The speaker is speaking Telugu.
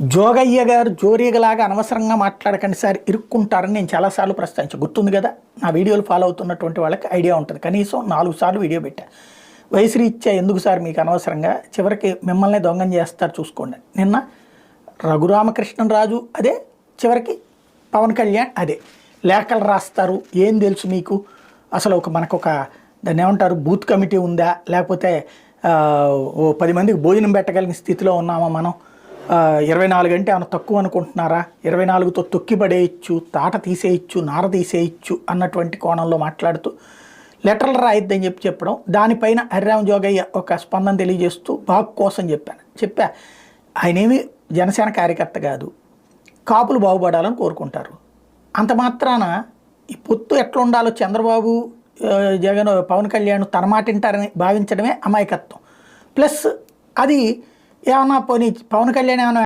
జోగయ్య గారు జోరీగలాగా అనవసరంగా మాట్లాడకండి సార్ ఇరుక్కుంటారని నేను చాలాసార్లు ప్రస్తావించాను గుర్తుంది కదా నా వీడియోలు ఫాలో అవుతున్నటువంటి వాళ్ళకి ఐడియా ఉంటుంది. కనీసం నాలుగు సార్లు వీడియో పెట్టా. వయసు రీత్యా ఎందుకు సార్ మీకు అనవసరంగా? చివరికి మిమ్మల్ని దొంగం చేస్తారు చూసుకోండి. నిన్న రఘురామకృష్ణరాజు అదే చివరికి పవన్ కళ్యాణ్ అదే. లేఖలు రాస్తారు ఏం తెలుసు మీకు? అసలు ఒక మనకు ఒక దాన్ని ఏమంటారు బూత్ కమిటీ ఉందా? లేకపోతే ఓ పది మందికి భోజనం పెట్టగలిగిన స్థితిలో ఉన్నామా మనం? ఇరవై నాలుగు అంటే ఏమైనా తక్కువ అనుకుంటున్నారా? ఇరవై నాలుగుతో తొక్కిపడేయచ్చు తాట తీసేయచ్చు నార తీసేయచ్చు అన్నటువంటి కోణంలో మాట్లాడుతూ లెటర్లు రాయొద్దని చెప్పి చెప్పడం దానిపైన హరిరామ్ జోగయ్య ఒక స్పందన తెలియజేస్తూ బాగు కోసం చెప్పాను. చెప్పా ఆయనేమి జనసేన కార్యకర్త కాదు కాపులు బాగుపడాలని కోరుకుంటారు. అంత మాత్రాన ఈ పొత్తు ఎట్లా ఉండాలో చంద్రబాబు జగన్ పవన్ కళ్యాణ్ తన మాట వింటారని భావించడమే అమాయకత్వం. ప్లస్ అది ఏమన్నా పోనీ పవన్ కళ్యాణ్ ఏమన్నా